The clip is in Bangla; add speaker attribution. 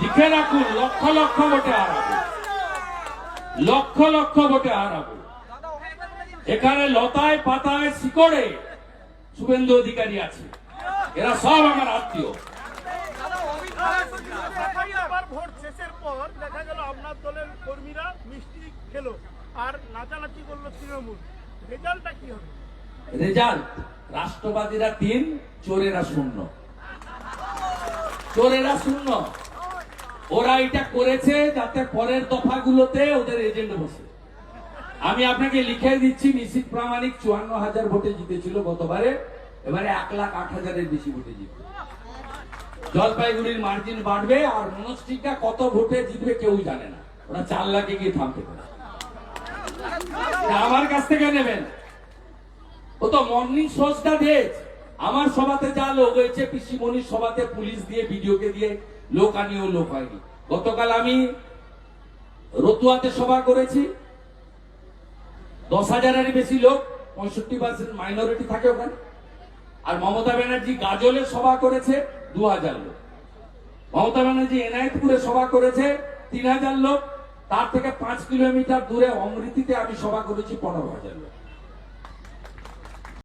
Speaker 1: লিখে রাখুন, লক্ষ লক্ষ ভোটে হারাবো। লক্ষ লক্ষ ভোটে হারাবো। এখানে লতায় পাতায় শিকড়ে শুভেন্দু অধিকারী আছে। এরা সব আমার আত্মীয়।
Speaker 2: ভোট শেষের পর দেখা গেল আপনার দলের কর্মীরা মিষ্টি খেলো আর নাচানাচি করল রেজাল্টটা কি হবে
Speaker 1: রাষ্ট্রবাদীরা তিন, চোরেরা শূন্য। চোরেরা শূন্য। ওরা এটা করেছে যাতে পরের দফাগুলোতে ওদের এজেন্ট বসে। আমি আপনাকে লিখে দিচ্ছি, নিশ্চিত প্রামাণিক চুয়ান্ন হাজার ভোটে জিতেছিল গতবারে, এবারে এক লাখ আট হাজারের বেশি ভোটে জিতবে। জলপাইগুড়ির মার্জিন বাড়বে আর মনস্টিকা কত ভোটে জিতবে কেউ জানে না। ওরা চার লাখে গিয়ে থামতে পারে। আমার কাছ থেকে নেবেন। ও তো মর্নিং শোজটা দেখ আমার সভাতে যা লোক হয়েছে, পিসিমণির সভাতে পুলিশ দিয়ে ভিডিওকে দিয়ে লোক আনিও লোক হয়নি। গতকাল আমি রতুয়াতে সভা করেছি। দশ হাজারেরই বেশি লোক, পঁয়ষট্টি পার্সেন্ট মাইনরিটি থাকে ওখানে। আর মমতা ব্যানার্জি গাজলে সভা করেছে দু হাজার লোক। মমতা ব্যানার্জি এনায়েতপুরে সভা করেছে তিন হাজার লোক। তার থেকে পাঁচ কিলোমিটার দূরে অমৃতিতে আমি সভা করেছি পনেরো হাজার লোক।